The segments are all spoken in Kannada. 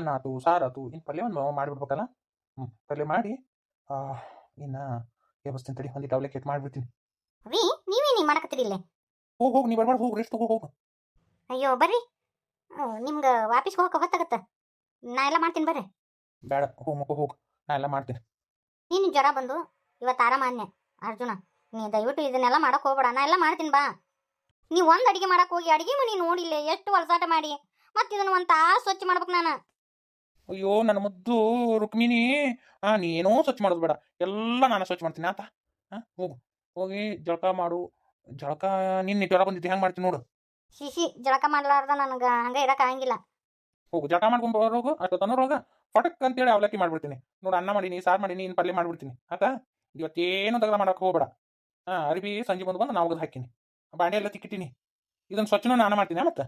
ಅನ್ನ ಆತು ಸಾರು ಆತು ಇನ್ನು ಪಲ್ಯ ಒಂದು ಮಾಡಿಬಿಡ್ಬೇಕಲ್ಲ? ಹ್ಞೂ ಪಲ್ಯ ಮಾಡಿ ಆ, ಇನ್ನು ವ್ಯವಸ್ಥೆ ತಡಿ ಒಂದಿಟ್ಟು ಕೆಟ್ ಮಾಡಿಬಿಡ್ತೀನಿ. ವಿ ನೀವೇ ನೀವು ಮಾಡಕತ್ತೀರಿ ಇಲ್ಲೇ? ಹೋಗಿ ಹೋಗಿ ನೀವು ಬರ್ಬಾರ್ದು ಹೋಗಿ ರೆಸ್ಟ್ ತಗೋ ಹೋಗು. ಅಯ್ಯೋ ಬರ್ರಿ. ನಿಮ್ಗೆ ವಾಪಸ್ ಹೋಗಕ್ಕೆ ಹೊತ್ತಾಗತ್ತ ನಾ ಎಲ್ಲ ಮಾಡ್ತೀನಿ ಬರ್ರಿ. ಬೇಡ ಹೋಗಿ ಮಕ್ಕ ಹೋಗಿ. ನಾ ಎಲ್ಲ ಮಾಡ್ತೀನಿ. ನೀನು ಜ್ವರ ಬಂದು ಇವತ್ತು ಆರಾಮಾನ್ಯ ಅರ್ಜುನ. ನೀ ದಯವಿಟ್ಟು ಇದನ್ನೆಲ್ಲ ಮಾಡಕ್ಕೆ ಹೋಗ್ಬೇಡ ನಾ ಎಲ್ಲ ಮಾಡ್ತೀನಿ ಬಾ. ನೀವು ಒಂದು ಅಡಿಗೆ ಮಾಡಕ್ಕೆ ಹೋಗಿ ಅಡಿಗೆ ಮನೆ ನೋಡಿಲ್ಲ ಎಷ್ಟು ಒಳಸಾಟ ಮಾಡಿ. ಮತ್ತೆ ಇದನ್ನ ಒಂದು ತಾಸು ಸ್ವಚ್ಛ ಮಾಡ್ಬೇಕು ನಾನು. ಅಯ್ಯೋ ನನ್ನ ಮುದ್ದು ರುಕ್ಮಿಣಿ. ಆ ನೀ ಏನೋ ಸ್ವಚ್ಛ ಮಾಡೋದು ಬೇಡ. ಎಲ್ಲ ನಾನು ಸ್ವಚ್ಛ ಮಾಡ್ತೀನಿ. ಆತ ಹಾಂ ಹೋಗು. ಹೋಗಿ ಜಳಕ ಮಾಡು. ಜಳಕ ನಿನ್ನೆ ಜ್ವರ ಬಂದಿದ್ದೆ ಹೆಂಗೆ ಮಾಡ್ತೀನಿ ನೋಡು. ಶಿಶಿ ಜಳಕ ಮಾಡ್ಲಾರ್ದ ನನಗೆ ಹಂಗೆ ಇರೋಕ್ಕಾಗಂಗಿಲ್ಲ ಹೋಗು. ಜಳಕ ಮಾಡ್ಕೊಂಡು ಬರೋಗು ಅಷ್ಟು ತನ್ನೋರೋಗ ಫಟಕ್ ಅಂತೇಳಿ ಅವಲಕ್ಕಿ ಮಾಡ್ಬಿಡ್ತೀನಿ. ನೋಡು ಅನ್ನ ನೀ ಸಾರು ಮಾಡಿ ಇನ್ನು ಪಲ್ಯ ಮಾಡ್ಬಿಡ್ತೀನಿ. ಆತ ಇವತ್ತೇನು ತಗದ ಮಾಡಕ್ಕೆ ಹೋಗ್ಬೇಡ. ಹಾಂ ಅರಿಬಿ ಸಂಜೆ ಬಂದು ಬಂದು ನಾವು ಹಾಕಿನಿ ಬಾಂಡೆ ಎಲ್ಲ ತಿಕ್ಕಿಟ್ಟಿನಿ. ಇದನ್ನು ಸ್ವಚ್ಛನೂ ನಾನು ಮಾಡ್ತೀನಿ. ಮತ್ತೆ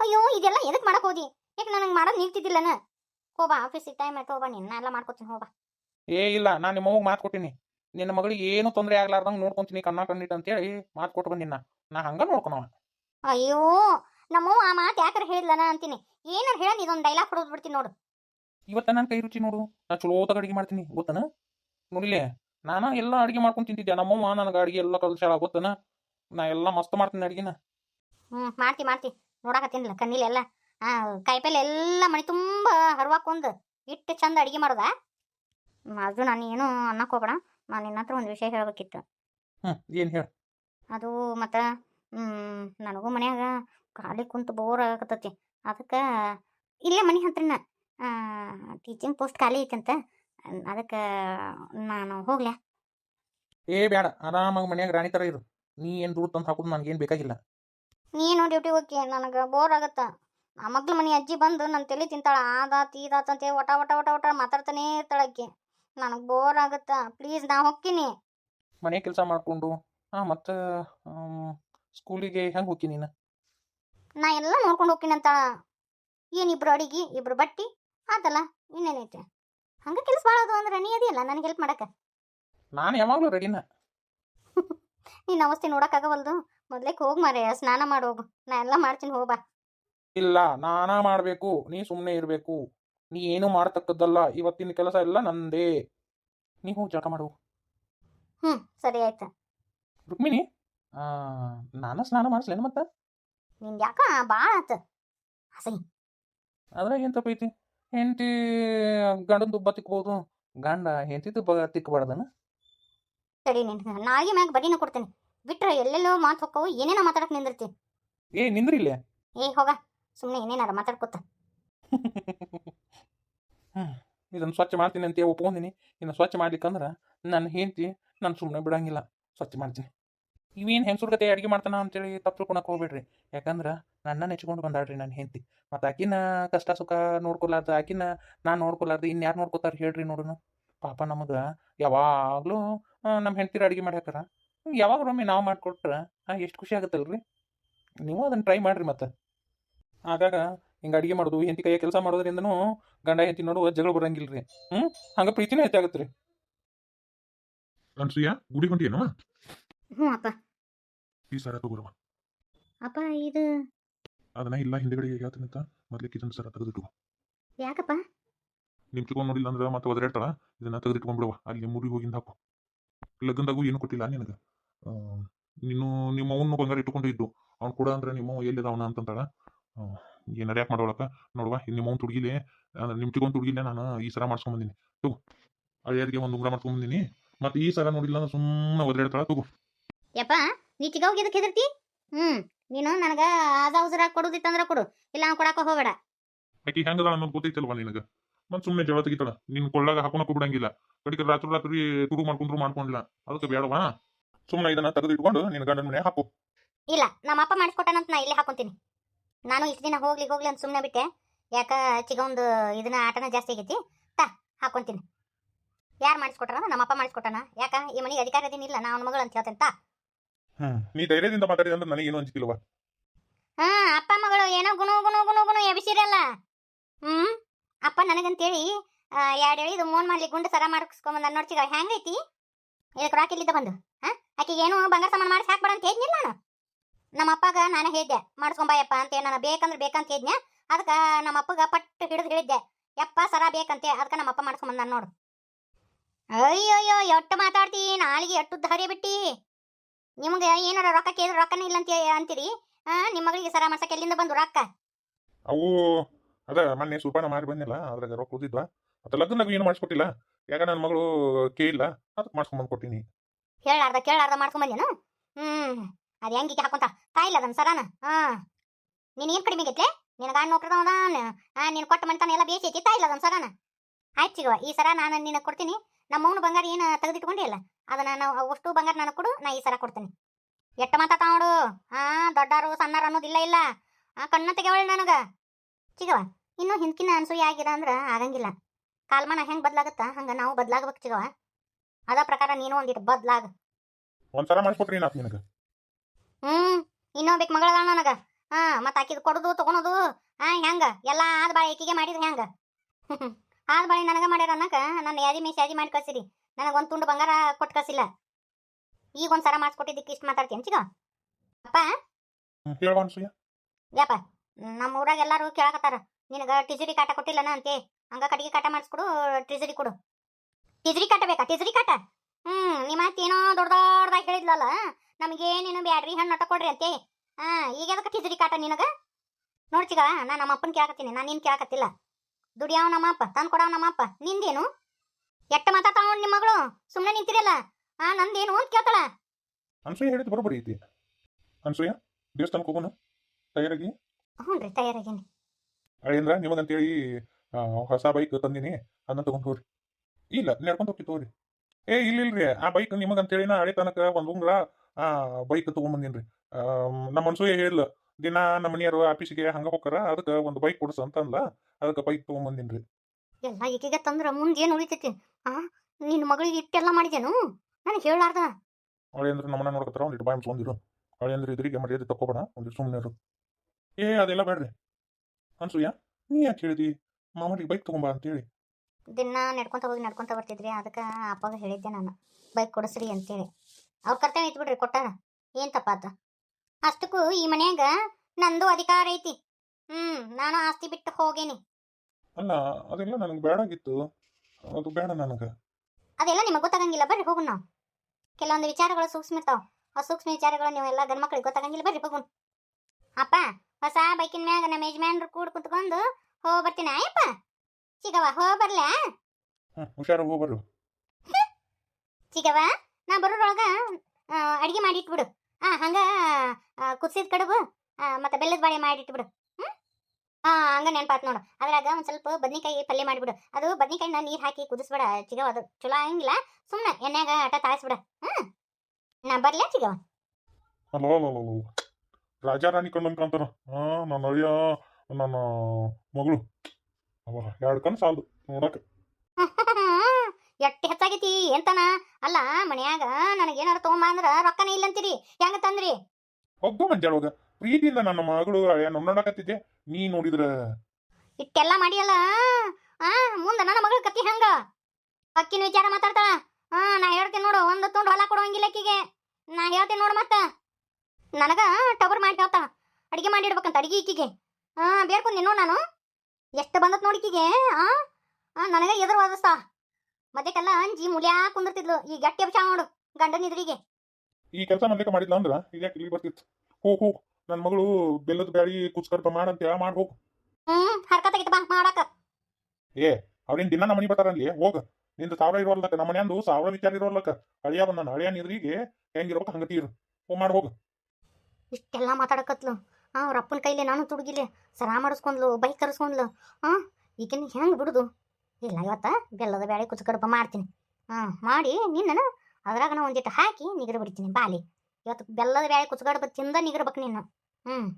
ಅಯ್ಯೋ ಇದೆಲ್ಲ ಎದಕ್ಕೆ ಮಾಡಕ್ ಹೋದಿ? ಯಾಕೆ ನನಗೆ ಮಾಡೋದು ನಿಲ್ತಿದ್ದಿಲ್ಲನ ಹೋಬಾ ಆಫೀಸಿಗೆ ಟೈಮ್ ಆಯ್ತು ಹೋಬಾ ನಿನ್ನ ಎಲ್ಲ ಮಾಡ್ಕೊತೀನಿ ಹೋಬಾ ಏ ಇಲ್ಲ ನಾನು ನಿಮ್ಮ ಮಾತು ಕೊಟ್ಟಿನಿ. ನಿನ್ನ ಮಗಳಿಗೆ ಏನು ತೊಂದರೆ ಆಗ್ಲಾರ್ದಂಗೆ ನೋಡ್ಕೊಂತೀನಿ ಕಣ್ಣ ಕಣ್ಣಿಟ್ಟು ಅಂತೇಳಿ ಮಾತು ಕೊಟ್ಟು ಬಂದಿನ ನಾ ಹಂಗೆ ನೋಡ್ಕೊಳವ ಅಯ್ಯೋ ನಮ್ಮವ್ವ ಆ ಮಾತು ಯಾಕಾರ ಹೇಳಿದ್ಲನ ಅಂತೀನಿ. ಏನಾರ ಹೇಳ ಇದೊಂದು ಡೈಲಾಗ್ ಹೊಡೆದು ಬಿಡ್ತೀನಿ ನೋಡು. ಇವತ್ತ ನನ್ನ ಕೈ ರುಚಿ ನೋಡು. ನಾ ಚಲೋತಾಗ ಅಡಿಗೆ ಮಾಡ್ತೀನಿ ಗೊತ್ತನ? ನೋಡಿಲೆ ನಾನು ಎಲ್ಲ ಅಡಿಗೆ ಮಾಡ್ಕೊಂಡು ತಿಂತಿದ್ದೆ ನಮ್ಮವ್ವ ನನಗೆ ಅಡಿಗೆ ಎಲ್ಲ ಕಲ್ಸಾಳ ಗೊತ್ತನ? ನಾ ಎಲ್ಲ ಮಸ್ತ್ ಮಾಡ್ತೀನಿ ಅಡಿಗೆನ. ಹ್ಞೂ ಮಾಡ್ತಿ ಮಾಡ್ತಿ. ನೋಡಕತ್ತೀನಿಲ್ಲ ಕಣ್ಣಿಲೆ ಎಲ್ಲ. ಕಾಯಿಪಲ್ಲೆ ಎಲ್ಲ ಮನೆ ತುಂಬ ಹರ್ವಾಕೊಂದು ಇಟ್ಟು ಚಂದ ಅಡಿಗೆ ಮಾಡೋದಾ? ಅದು ನಾನು ಏನು ಅನ್ನಕ್ಕೆ ಹೋಗೋಣ ನಾನು ನಿನ್ನ ಹತ್ರ ಒಂದು ವಿಷಯ ಹೇಳಬೇಕಿತ್ತು. ಏನು ಹೇಳು? ಅದು ಮತ್ತು ನನಗೂ ಮನ್ಯಾಗ ಖಾಲಿ ಕುಂತು ಬೋರ್ ಆಗಕತ್ತೈತಿ ಅದಕ್ಕೆ ಇಲ್ಲೇ ಮನೆ ಹತ್ರನ ಟೀಚಿಂಗ್ ಪೋಸ್ಟ್ ಖಾಲಿ ಐತಂತ. ಅದಕ್ಕೆ ನಾನು ಹೋಗ್ಲ್ಯಾ ಏ ಬೇಡ ಆರಾಮಾಗಿ ಮನ್ಯಾಗ ರಾಣಿ ಥರ ಇರು. ನೀ ಏನು ದುಡ್ಡು ತಂದು ಹಾಕೋದು ನನಗೇನು ಬೇಕಾಗಿಲ್ಲ. ನೀನು ಡ್ಯೂಟಿ ಹೋಗಿ ನನಗೆ ಬೋರ್ ಆಗತ್ತ. ಆ ಮಗ್ಳ ಮನೆ ಅಜ್ಜಿ ಬಂದು ನನ್ನ ತಲೆ ತಿಂತಾಳ ಆದಾತ್ ಈದಾತ್ ಅಂತ ಒಟ ಒಟ ಒಟ ಒಟ ಮಾತಾಡ್ತಾನೆ ಇರ್ತಾಳಕ್ಕೆ ನನಗ್ ಬೋರ್ ಆಗುತ್ತಾ. ಪ್ಲೀಸ್ ನಾ ಹೋಗ್ತೀನಿ ಮನೆ ಕೆಲಸ ಮಾಡ್ಕೊಂಡು ಹಾಂ ಮತ್ತು ಸ್ಕೂಲಿಗೆ ಹೆಂಗೆ ಹೋಗಿ ನೀನು? ನಾ ಎಲ್ಲ ನೋಡ್ಕೊಂಡು ಹೋಗ್ತೀನಿ ಅಂತ ಏನು ಇಬ್ರು ಅಡಿಗೆ ಇಬ್ರು ಬಟ್ಟಿ ಆತಲ್ಲ ಇನ್ನೇನೈತೆ? ಹಂಗೆ ಕೆಲಸ ಭಾಳ ಅದು ಅಂದ್ರೆ ನೀ ಅದಿಲ್ಲ ನನಗೆ ಹೆಲ್ಪ್ ಮಾಡಕ್ಕೆ ನಾನು ಯಾವಾಗಲೂ ರೆಡಿನ ನಿನ್ನ ಅವಸ್ಥೆ ನೋಡೋಕ್ಕಾಗವಲ್ದು ಮೊದ್ಲೇಕ್ ಹೋಗಿ ಮಾರೇ ಸ್ನಾನ ಮಾಡಿ ಹೋಗು. ನಾ ಎಲ್ಲ ಮಾಡ್ತೀನಿ ಹೋಗ್ಬಾ ಇಲ್ಲ ನಾನ ಮಾಡಬೇಕು ನೀ ಸುಮ್ಮನೆ ಇರಬೇಕು. ನೀ ಏನು ಮಾಡ್ತಕ್ಕದ್ದಲ್ಲ ಇವತ್ತಿನ ಕೆಲಸ ಎಲ್ಲ ನಂದೇ. ನೀ ಹೋಗಿ ಜಳಕ ಮಾಡು. ಹ್ಞೂ ಸರಿ ಆಯ್ತು. ರುಕ್ಮಿಣಿ ಆ, ನಾನು ಸ್ನಾನ ಮಾಡಿಸ್ಲೇನು ಮತ್ತ? ನಿಂದು ಯಾಕ ಭಾಳ ಆತ? ಅಸಹ್ಯ ಅದ್ರಾಗ ಏನು ತಪ್ಪೈತಿ ಹೆಂಡತಿ ಗಂಡನ ದುಬ್ಬ ತಿಕ್ಬೋದು ಗಂಡ ಹೆಂಡತಿ ದುಬ್ಬ ತಿಕ್ಕಬಾರ್ದನ ಸರಿ ನಿನ್ನ ನಾಳೆಗೆ ಮ್ಯಾಗ ಬಡ್ಡಿನ ಕೊಡ್ತೀನಿ. ಬಿಟ್ರೆ ಎಲ್ಲೆಲ್ಲೋ ಮಾತು ಹೊಕ್ಕವು ಏನೇನೋ ಮಾತಾಡಕ್ ನಿಂದಿರ್ತಿ. ಏ ನಿಂದ್ರಿಲ್ಲ? ಏ ಹೋಗ. ಸುಮ್ಮನೆ ಏನೇನಾರ ಮಾತಾಡ್ಕೊತ ಇದನ್ನು ಸ್ವಚ್ಛ ಮಾಡ್ತೀನಿ ಅಂತ ಒಪ್ಕೊಂಡಿನಿ ಇನ್ನು ಸ್ವಚ್ಛ ಮಾಡ್ಲಿಕ್ಕಂದ್ರೆ ನನ್ನ ಹೆಂಡತಿ ನಾನು ಸುಮ್ಮನೆ ಬಿಡಂಗಿಲ್ಲ. ಸ್ವಚ್ಛ ಮಾಡ್ತೀನಿ. ಇವೇನು ಹೆಂಗಸ್ರ ಕತೆ ಅಡುಗೆ ಮಾಡ್ತಾನ ಅಂತೇಳಿ ತಪ್ಪು ತಿಳ್ಕೊಳಕ್ಕೆ ಹೋಗ್ಬೇಡ್ರಿ. ಯಾಕಂದ್ರೆ ನನ್ನ ನೆಚ್ಕೊಂಡು ಬಂದಾಳ್ರಿ ನನ್ನ ಹೆಂಡತಿ. ಮತ್ತು ಆಕಿನ ಕಷ್ಟ ಸುಖ ನೋಡ್ಕೊಲಾರ್ದ, ಆಕಿನ ನಾನು ನೋಡ್ಕೊಲಾರ್ದ ಇನ್ಯಾರು ನೋಡ್ಕೊತಾರೆ ಹೇಳ್ರಿ ನೋಡೋಣ ಪಾಪ ನಮಗೆ ಯಾವಾಗಲೂ ನಮ್ಮ ಹೆಂಡ್ತಿರ ಅಡುಗೆ ಮಾಡಿ ಹಾಕಾರ ಯಾವಾಗ ಒಮ್ಮೆ ನಾವು ಮಾಡಿಕೊಟ್ರೆ ಎಷ್ಟು ಖುಷಿ ಆಗುತ್ತಲ್ರಿ? ನೀವು ಅದನ್ನು ಟ್ರೈ ಮಾಡಿರಿ ಮತ್ತೆ. ಆಗಾಗ ಹಿಂಗೆ ಅಡುಗೆ ಮಾಡೋದು ಹೆಂಡತಿ ಕೈಯ ಕೆಲಸ ಮಾಡೋದ್ರಿಂದನೂ ಗಂಡ ಹೆಂಡತಿ ನೋಡುವ ಜಗಳ ಬರಂಗಿಲ್ಲ ರೀ ಹ್ಞೂ ಹಂಗೆ ಪ್ರೀತಿನೇ ಹೆಚ್ಚಾಗುತ್ತೆ ರೀ ಅನ್ಸೂಯ ಗುಡಿ ಹೊಂಟಿಯೇನು ಹ್ಞೂ ಅಪ್ಪ. ಈ ಸರ ತಗೋರವ ಅಪ್ಪ ಇದು ಅದನ್ನ ಇಲ್ಲ ಹಿಂದೆಗಡೆ ಹೇಳ್ತೀನಿ ಅಂತ ಮೊದ್ಲಿಕ್ಕೆ ಇದನ್ನ ಸರ ತೆಗೆದಿಟ್ಟು ಯಾಕಪ್ಪ? ನಿಮ್ಚಿಕೊಂಡು ನೋಡಿಲ್ಲ ಅಂದ್ರೆ ಮತ್ತೆ ಒದರಾಡ್ತಾಳ ಇದನ್ನ ತೆಗೆದಿಟ್ಕೊಂಡ್ಬಿಡವ ಅಲ್ಲಿ ಮುರಿಗೆ ಹೋಗಿಂದ ಹಾಕು ಲಗ್ನದಾಗೂ ಏನು ಕೊಟ್ಟಿಲ್ಲ ನಿನಗೆ? ನೀನು ನಿಮ್ಮ ಅವನು ಬಂಗಾರ ಇಟ್ಕೊಂಡು ಇದ್ದು ಅವ್ನು ಕೂಡ ಅಂದ್ರೆ ನಿಮ್ಮ ಎಲ್ಲಿದಾವನ ಎಲ್ಲಿದ ಅವನ ಅಂತಂತಾಳ. ಏನಾರ ಯಾಕೆ ಮಾಡೋಳಕ ನೋಡುವ ನಿಮ್ಮ ಒಂದು ತುಡುಗಿಲೆ ಅಂದ್ರೆ ನಿಮ್ಚಿಗೊಂದು ಹುಡುಗಿಲ್ಲ ನಾನು ಈ ಸರ ಮಾಡ್ಸ್ಕೊಂಬಂದಿನಿ ತಗೋ ಅಳಿಯರಿಗೆ ಒಂದು ಮಾಡ್ಕೊ ಬಂದೀನಿ. ಮತ್ತೆ ಈ ಸರ ನೋಡಿಲ್ಲ ಅಂದ್ರೆ ಸುಮ್ಮನೆ ಒದರಾಡ್ತಾಳ ತಗೋ. ಯಪ್ಪ ನೀ ಚಿಗವ್ಗೆ ಎದಕ್ಕೆ ಹೆದರ್ತಿ? ಹ್ಮ್ ನೀನು ನನಗೆ ಆದ ಉಸಿರ ಕೊಡುದಿತ್ತಂದ್ರ ಕೊಡು ಇಲ್ಲ ಕೊಡಕ್ಕೆ ಹೋಗಬೇಡ. ಆಕಿ ಹೆಂಗದ ಅನ್ನೋದು ಗೊತ್ತೈತಲ್ವ ನಿನಗೆ? ಮತ್ ಸುಮ್ಮನೆ ಜಗಳ ತೆಗಿತಾಳ ನಿನ್ ಕೊಳ್ಳಾಗ ಹಾಕೊಳಕ್ಕೂ ಬಿಡಂಗಿಲ್ಲ. ಕಡಿಕೆ ರಾತ್ರಿ ರಾತ್ರಿ ತುಡು ಮಾಡ್ಕೊಂಡ್ರು ಮಾಡ್ಕೊಂಡಿಲ್ಲ ಅದಕ್ಕೆ ಬೇಡವಾ ಸುಮ್ಮನೆ ಇದನ್ನ ತೆಗೆದು ಇಟ್ಕೊಂಡು ನಿನ್ನ ಗಂಡನ ಮನೆ ಹಾಕು. ಇಲ್ಲ ನಮ್ಮ ಅಪ್ಪ ಮಾಡಿಸ್ಕೊಟ್ಟಾನಂತ ನಾ ಇಲ್ಲೇ ಹಾಕೊಂತೀನಿ. ನಾನು ಇಷ್ಟು ದಿನ ಹೋಗ್ಲಿ ಹೋಗ್ಲಿ ಅಂತ ಸುಮ್ಮನೆ ಬಿಟ್ಟೆ. ಯಾಕ ಚಿಗವಂದು ಇದನ್ನ ಆಟನ ಜಾಸ್ತಿ ಆಗೈತಿ ತಾ ಹಾಕೊಂತೀನಿ. ಯಾರು ಮಾಡಿಸ್ಕೊಟ್ರ ನಮ್ಮ ಅಪ್ಪ ಮಾಡಿಸ್ಕೊಟ್ಟಾನ ಯಾಕ? ಈ ಮನೆಗೆ ಅಧಿಕಾರ ಅದೇನಿಲ್ಲ ನಾ ಅವನ ಮಗಳು ಅಂತ ಹೇಳ್ತೇನೆ ತಾ. ನೀ ಧೈರ್ಯದಿಂದ ಮಾತಾಡಿದ ಅಂದ್ರೆ ನನಗೇನು ಅಂಜಿಕಿಲ್ವ ಹಾ ಅಪ್ಪ ಮಗಳು ಏನೋ ಗುಣು ಗುಣು ಗುಣು ಗುಣು ಎಬಿಸಿರಲ್ಲ ಹ್ಮ್? ಅಪ್ಪ ನನಗಂತೇಳಿ ಎರಡು ಹೇಳಿ ಇದು ಮೋನ್ ಮಾಡ್ಲಿ ಗುಂಡು ಸರ ಮಾಡಿಸ್ಕೊಂಬಂದ ನೋಡ್ಚಿಗ ಹೆಂಗೈತಿ? ಇದಕ್ಕೆ ರಾಕಿಲ್ಲಿದ್ದ ಬಂದು? ಹಾ? ಆಕಿಗೆ ಏನು ಬಂಗಾರ ಸಾಮಾನು ಮಾಡಿಸಿ ಹಾಕ್ಬೇಡ ಅಂತ ಹೇಳಿದ್ನಿಲ್ಲ ನಾನು. ನಮ್ಮ ಅಪ್ಪಗ ನಾನು ಹೇಳಿದ್ದೆ ಮಾಡಿಸ್ಕೊಂಬಾಯಪ್ಪ ಅಂತ ನಾನು ಬೇಕಂದ್ರೆ ಬೇಕಂತ ಹೇಳಿದ್ನೆ. ಅದಕ್ಕೆ ನಮ್ಮ ಅಪ್ಪಗ ಪಟ್ಟು ಹಿಡಿದು ಹೇಳಿದ್ದೆ ಯಪ್ಪ ಸರ ಬೇಕಂತೆ ಅದಕ್ಕೆ ನಮ್ಮ ಅಪ್ಪ ಮಾಡಿಸ್ಕೊಂಬಂದ ನೋಡು. ಅಯ್ಯೋಯ್ಯೋ ಎಷ್ಟು ಮಾತಾಡ್ತಿ ನಾಳೆಗೆ ಎಟ್ಟು ಹರಿ ಬಿಟ್ಟಿ? ನಿಮ್ಗೆ ಏನಾರ ರೊಕ್ಕ ಕೇಳಿದ್ರೆ ರೊಕ್ಕನೇ ಇಲ್ಲ ಅಂತ ಅಂತೀರಿ? ನಿಮ್ಮ ಮಗಳಿಗೆ ಸರ ಮಾಡ್ಸಕ್ಕೆ ಎಲ್ಲಿಂದ ಬಂದು ರೊಕ್ಕ? ಅವು ಅದ ಮೊನ್ನೆ ಸೂಪಾನ ಮಾಡಿ ಬಂದಿಲ್ಲ ಅದ್ರಾಗ ರೊಕ್ಕ ಉಳಿದಿದ್ವಾ? ಮತ್ತೆ ಲಗ್ನ ಏನು ಮಾಡಿಸ್ಕೊಟ್ಟಿಲ್ಲ? ಯಾಕ ನನ್ನ ಮಗಳು ಕೇಳಿಲ್ಲ ಅದಕ್ಕೆ ಮಾಡ್ಸ್ಕೊಂಬಂದು ಕೊಟ್ಟಿನಿ. ಹೇಳಾರ್ದ ಕೇಳಾರ್ದ ಮಾಡ್ಕೊಂಬಂದೇನು ಹ್ಮ್. ಅದು ಹೆಂಗೆ ಹಾಕೊಂತ ತಾಯಿಲ್ಲ ಅದನ್ನ ಸರಾನ ಹಾ. ನೀನು ಏನ್ ಕಡಿಮೆ ಆಗೈತ್ಲೆ? ನಿನಗ ನೌಕರದ ಆ ನೀನ್ ಕೊಟ್ಟ ಮಂತಾನ ಎಲ್ಲ ಬೇಸೈತಿ ತಾಯಿಲ್ಲ ಅದನ್ನ ಸರಾನ ಆಯ್ತು ಸಿಗುವ ಈ ಸರ ನಾನು ನಿನಗೆ ಕೊಡ್ತೀನಿ. ನಮ್ಮ ಮೌನ ಬಂಗಾರ ಏನು ತೆಗೆದಿಟ್ಕೊಂಡಿಲ್ಲ ಅದನ್ನ ನಾವು ಅಷ್ಟು ಬಂಗಾರ ನನಗೆ ಕೊಡು, ನಾ ಈ ಸರ ಕೊಡ್ತೀನಿ. ಎಟ್ಟ ಮಾತಾ ನೋಡು. ಆ ದೊಡ್ಡಾರು ಸಣ್ಣಾರು ಅನ್ನೋದಿಲ್ಲ ಇಲ್ಲ ಆ, ಕಣ್ಣ ತೆಗೆವಳು ನನಗೆ. ಚಿಗವ, ಇನ್ನೂ ಹಿಂದ್ಕಿನ ಅನ್ಸೂಯ ಆಗಿರ ಅಂದ್ರ ಆಗಂಗಿಲ್ಲ. ಕಾಲ್ಮಾನ ಹೆಂಗ್ ಬದ್ಲಾಗತ್ತ, ಹಂಗ ನಾವು ಬದ್ಲಾಗ್ಬೇಕು ಚಿಗವ. ಅದ ಪ್ರಕಾರ ನೀನು ಒಂದಿಟ್ಟು ಬದ್ಲಾಗ. ಒಂದ್ಸಲ ಮಾಡಿಸ್ಕೊಟ್ರಿ ನಾತ್ ನಿನಗೆ. ಹ್ಮ್ ಇನ್ನೊಬ್ಬ ಮಗಳ ನನಗ. ಹಾ ಮತ್ತೆ ಆಕಿದ್ ಕೊಡುದು ತಗೊಳೋದು ಹಾ ಹೆಂಗ ಎಲ್ಲ ಆದ ಬಾಳೆ ಆಕಿಗೆ ಮಾಡಿದ್ರ ಹೆಂಗ ಆದ ಬಾಳಿ ನನಗ ಮಾಡ್ಯಾರ ಅನ್ನಕ ನನ್ನ ಯಾದಿ ಮೇಸಿ ಯಾದಿ ಮಾಡಿ ಕಳ್ಸಿರಿ ನನಗ ಒಂದ್ ತುಂಡು ಬಂಗಾರ ಕೊಟ್ಟು ಕಳ್ಸಿಲ್ಲ. ಈಗ ಒಂದ್ ಸರ ಮಾಡಿಸ್ಕೊಟ್ಟಿದ್ದಕ್ಕೆ ಇಷ್ಟು ಮಾತಾಡ್ತೀನಿ ಚಿಗ ಅಪ್ಪ? ಯಾಪ? ನಮ್ಮ ಊರಾಗ ಎಲ್ಲಾರು ಕೇಳಕತ್ತಾರ. ನಿನಗ ಟಿಜರಿ ಕಾಟ ಕೊಟ್ಟಿಲ್ಲನ ಅಂತೆ. ಹಂಗ ಕಟ್ಟಿಗೆ ಕಾಟ ಮಾಡಿಸ್ಕೊಡು ಟಿಜರಿ ಕೊಡು. ಟಿಜರಿ ಕಾಟ ಬೇಕಾ? ಟಿಜರಿ ಕಾಟ? ಹ್ಮ್ ನಿಮ್ಮ ಏನೋ ದೊಡ್ಡ ದೊಡ್ಡದಾಗಿ ಹೇಳಿದ್ಲಲ್ಲ ನಮಗೆ ನೀನು ಬ್ಯಾಡ್ರಿ ಹಣ್ಣು ಅಟ್ಟ ಕೊಡ್ರಿ ಅಂತೆ. ಹಾ ಈಗ ಅದಕ್ಕೆ ಟಿಜರಿ ಕಾಟ ನಿನಗ? ನೋಡ್ಚಿಗ ನಾ ನಮ್ಮ ಅಪ್ಪನ ಕೇಳಕತ್ತೀನಿ ನಾನು ನಿನ್ ಕೇಳಕತ್ತಿಲ್ಲ. ದುಡಿಯಾವ ನಮ್ಮ ಅಪ್ಪ ತಂದು ಕೊಡವ ನಮ್ಮ ಅಪ್ಪ ನಿಂದೇನು? ಎಟ್ಟ ಮಾತಾಡ್ತಾವ ತಗೊಂಡ್ ನಿಮ್ಮ ಮಗಳು ಸುಮ್ಮನೆ ನಿಂತಿರಲ್ಲ ಹಾ ನಂದೇನು ಅಂತ ಕೇಳ್ತಾಳ? ಅನ್ಸೂಯ ಹೇಳಿದ್ ಬರೋಬರಿ ಐತಿ. ಅನ್ಸೂಯ ದೇವಸ್ಥಾನಕ್ಕೆ ಹೋಗೋಣ? ತಯಾರಾಗಿ? ಹ್ಞೂ ರೀ ತಯಾರಾಗೀನಿ. ಅಳೇಂದ್ರ ನಿಮಗಂತೇಳಿ ಆ, ಹೊಸ ಬೈಕ್ ತಂದಿನಿ ಅದನ್ನ ತಗೊಂಡ್ ಹೋಗ್ರಿ. ಇಲ್ಲ ನಡ್ಕೊಂಡ್ ಹೋಗ್ತಿ ತಗೋರಿ. ಏ ಇಲ್ಲ ಇಲ್ರಿ ಆ ಬೈಕ್ ನಿಮಗಂತೇಳಿ ನಾ ಹಳೆ ತನಕ ಒಂದ್ ಉಂಗ್ರ ಆ ಬೈಕ್ ತಗೊಂಬಂದಿನ್ರಿ. ಆ, ನಮ್ಮ ಅನ್ಸೂಯ ಹೇಳ ದಿನ ನಮ್ಮ ಮನೆಯವರು ಆಫೀಸಿಗೆ ಹಂಗ ಹೋಗ್ತಾರ ಅದಕ್ಕೆ ಒಂದು ಬೈಕ್ ಕೊಡ್ಸ ಅಂತ ಅಂದ್ಲ ಅದಕ್ಕೆ ಬೈಕ್ ತಗೊಂಬಂದಿನ್ರಿ. ಎಲ್ಲ ಈಗೀಗ ತಂದ್ರ ಮುಂದೆ ಏನು ಉಳಿತೈತಿ? ಆ ನಿನ್ನ ಮಗಳಿಗೆ ಇಟ್ಟೆಲ್ಲ ಮಾಡಿದೇನು ನನಗೆ ಹೇಳಾರ್ದ. ಅವಳೇಂದ್ರೆ ನಮ್ಮನ್ನ ನೋಡ್ಕೊತ್ರೆ ಒಂದು ಇಟ್ಟು ಬಾಯ್ ಮುಚ್ಕೊಂಡಿರು ಅವಳೇಂದ್ರೆ ಇದ್ರಿಗೆ ಮರ್ಯಾದೆ ತಕ್ಕೋಬೇಡ ಒಂದು ಸುಮ್ಮನೆ ಇರು. ಏ ಅದೆಲ್ಲ ಬೇಡ್ರಿ. ಅನ್ಸೂಯ ನೀ ಯಾಕೆ ಹೇಳಿದಿ? ಮಾಮನಿಗೆ ಬೈಕ್ ತಗೊಂಬಾ ಅಂತೇಳಿ. ದಿನ ನಡ್ಕೊಂತ ಹೋಗಿ ನಡ್ಕೊಂತ ಬರ್ತಿದ್ರಿ ಅದಕ್ಕೆ ಅಪ್ಪಗೆ ಹೇಳಿದ್ದೆ ನಾನು. ಬೈಕ್ ಕೊಡಿಸ್ರಿ ಅಂತೇಳಿ. ಅವ್ರ ಕರ್ತವ್ಯ ಐತಿ ಬಿಡ್ರಿ ಕೊಟ್ಟಾರ. ಏನ್ ತಪ್ಪಾತ ಅಷ್ಟಕ್ಕೂ ಈ ಮನ್ಯಾಗ ನಂದು ಅಧಿಕಾರ ಐತಿ. ಹ್ಮ್ ನಾನು ಆಸ್ತಿ ಬಿಟ್ಟು ಹೋಗೇನಿ. ಅಲ್ಲ ಅದೆಲ್ಲ ನನಗೆ ಬೇಡಾಗಿತ್ತು ಅದು ಬೇಡ ನನಗೆ. ಅದೆಲ್ಲ ನಿಮಗೆ ಗೊತ್ತಾಗಂಗಿಲ್ಲ. ಬರ್ರಿ ಹೋಗೋಣ ನಾವು. ಕೆಲವೊಂದು ವಿಚಾರಗಳು ಸೂಕ್ಷ್ಮ ಇರ್ತಾವ. ಆ ಸೂಕ್ಷ್ಮ ವಿಚಾರಗಳು ನೀವೆಲ್ಲ ಗಂಡ್ ಮಕ್ಳಿಗೆ ಗೊತ್ತಾಗಂಗಿಲ್ಲ. ಬರ್ರಿ ಹೋಗುನ್. ಅಪ್ಪ ಹೊಸ ಬೈಕಿನ ಮ್ಯಾಗ ನಮ್ಮ ಯಜಮಾನ್ರು ಕೂಡ ಕುತ್ಕೊಂಡು ಹೋಗಿ ಬರ್ತೀನಿ. ಆಯಪ್ಪ. ಚಿಗವ ಹೋಗಿ ಬರ್ಲ್ಯಾ? ಹುಷಾರು ಹುಷಾರಾಗಿ ಹೋಗ್ಬರ್ರಿ ಚಿಗವ ನಾ ಬರೋರೊಳಗೆ ಅಡಿಗೆ ಮಾಡಿ ಇಟ್ಬಿಡು ಆ, ಹಂಗ ಕುದಿಸಿದ ಕಡುಬು ಮತ್ತು ಬೆಲ್ಲದ ಬಾಳೆ ಮಾಡಿ ಇಟ್ಬಿಡು ಹ್ಮ್? ಹಾ ಹಂಗ ನೆನಪಾತ್ ನೋಡು. ಅದ್ರಾಗ ಒಂದು ಸ್ವಲ್ಪ ಬದ್ನಿಕಾಯಿ ಪಲ್ಯ ಮಾಡಿಬಿಡು. ಅದು ಬದ್ನಿಕಾಯಿನ ನೀರು ಹಾಕಿ ಕುದಿಸ್ಬೇಡ. ಚಿಗವ ಅದು ಚಲೋ ಆಗಂಗಿಲ್ಲ. ಸುಮ್ಮನೆ ಎಣ್ಣೆಗ ಆಟ ತಾಯಿಸ್ಬಿಡ. ಹ್ಞೂ ನಾ ಬರಲೇ ಚಿಗವ ರಾಜಾರಾಣಿ ಕಾಂತಾರ ಹಾ ನನ್ನ ಅಳಿಯ, ನನ್ನ ಮಗಳು. ಅವ ಎರಡು ಕಣ್ಣು ಸಾಲದು ನೋಡಕ್. ಹೆಚ್ಚಾಗೈತಿ ಎಂತನ? ಅಲ್ಲ ಮನ್ಯಾಗ ನನಗೇನಾರ ತಗೊಂಬಾ ಅಂದ್ರ ರೊಕ್ಕನೇ ಇಲ್ಲ ಅಂತೀರಿ ಹೆಂಗ ತಂದ್ರಿ? ಒಬ್ಬ ಮಂಜಾಳವಾಗ ಪ್ರೀತಿಯಿಂದ ನನ್ನ ಮಗಳು ನೋಡಕತ್ತಿದ್ದೆ ನೀ ನೋಡಿದ್ರ? ಇಟ್ಟೆಲ್ಲ ಮಾಡಿಯಲ್ಲ? ಆ ಮುಂದ ನನ್ನ ಮಗಳ ಕತ್ತಿ ಹಂಗ? ಅಕ್ಕಿನ ವಿಚಾರ ಮಾತಾಡ್ತಾಳ. ಹಾ ನಾ ಹೇಳ್ತೀನಿ ನೋಡು ಒಂದು ತುಂಡು ಹೊಲ ಕೊಡುವಂಗಿಲ್ಲ ಅಕ್ಕಿಗೆ. ನಾ ಹೇಳ್ತೀನಿ ನೋಡು ಮತ್ತ. ನನಗ ಟಬರ್ ಮಾಡಿ ಹೇಳ್ತಾಳ. ಅಡಿಗೆ ಮಾಡಿಡ್ಬೇಕಂತ ಅಡಿಗೆ ಈಕಿಗೆ. ಹಾ ಬೇಡ್ಕೊಂಡಿ ನೋಡು ನಾನು. ಎಷ್ಟು ಬಂದತ್ ನೋಡಿಕಿಗೆ ಆ? ಆ ನನಗ ಎದುರು ವಾದಿಸ್ತಾ ಮದ್ದಕ್ಕೆಲ್ಲ ಅಂಜಿ ಮುಲ್ಯಾ ಕುಂದಿರ್ತಿದ್ಲು. ಈ ಗಟ್ಟಿ ಬಚಾ ನೋಡು ಗಂಡನ ಎದುರಿಗೆ. ಈ ಕೆಲಸ ಮಾಡ್ಲಿಕ್ಕೆ ಮಾಡಿದ್ಲ ಅಂದ್ರ ಈಗ ಇಲ್ಲಿ ಬರ್ತಿತ್ತು ಹೋ ಹೋಗ್ ನನ್ನ ಮಗಳು ಬೆಲ್ಲದ ಬ್ಯಾಳಿ ಕುಚ್ಕರ್ಪ ಮಾಡಂತ ಹೇಳ ಮಾಡಿ ಹೋಗು. ಹ್ಮ್ ಹರ್ಕತ್ತಾಗಿತ್ತು ಬಾ ಮಾಡಾಕ. ಏ ಅವ್ರೇನ್ ದಿನ ನಮ್ಮ ಮನೆ ಬರ್ತಾರಲ್ಲಿ ಹೋಗ. ನಿಂದು ಸಾವಿರ ಇರೋಲ್ಲಕ್ಕ ನಮ್ಮ ಮನೆಯಂದು ಸಾವಿರ ವಿಚಾರ ಇರೋಲ್ಲಕ್ಕ ಅಳಿಯ ಬಂದ ಅಳಿಯ ನಿದ್ರಿಗೆ ಹೆಂಗಿರ್ಬೇಕು ಹಂಗ ತಿರು ಹೋಗ್ ಮಾಡಿ ಹೋಗು. ಇಷ್ಟೆಲ್ಲ ಮಾತಾಡಕತ್ಲು. ಅವ್ರ ಅಪ್ಪನ ಕೈಲಿ ನಾನು ತುಡುಗಿಲೆ ಸರ ಮಾಡಿಸ್ಕೊಂಡ್ಲು ಬೈಕ್ ಕರೆಸ್ಕೊಂಡ್ಲು. ಆ ಈಗಿನ ಹೆಂಗ್ ಬಿಡುದು? ಇಲ್ಲ, ಇವತ್ತು ಬೆಲ್ಲದ ಬೇಳೆ ಕುಚ್ಚಕಡಪ ಮಾಡ್ತೀನಿ. ಹಾ ಮಾಡಿ ನಿನ್ನ ಅದ್ರಾಗ ನಾ ಒಂದಿಟ್ಟು ಹಾಕಿ ನಿಗರ್ ಬಿಡ್ತೀನಿ ಬಾಲಿ. ಇವತ್ತು ಬೆಲ್ಲದ ಬೇಳೆ ಕುಚ್ಚಕಡಪ ತಿಂದ ನಿಗರ್ಬೇಕು ನೀನು ಹ್ಮ್.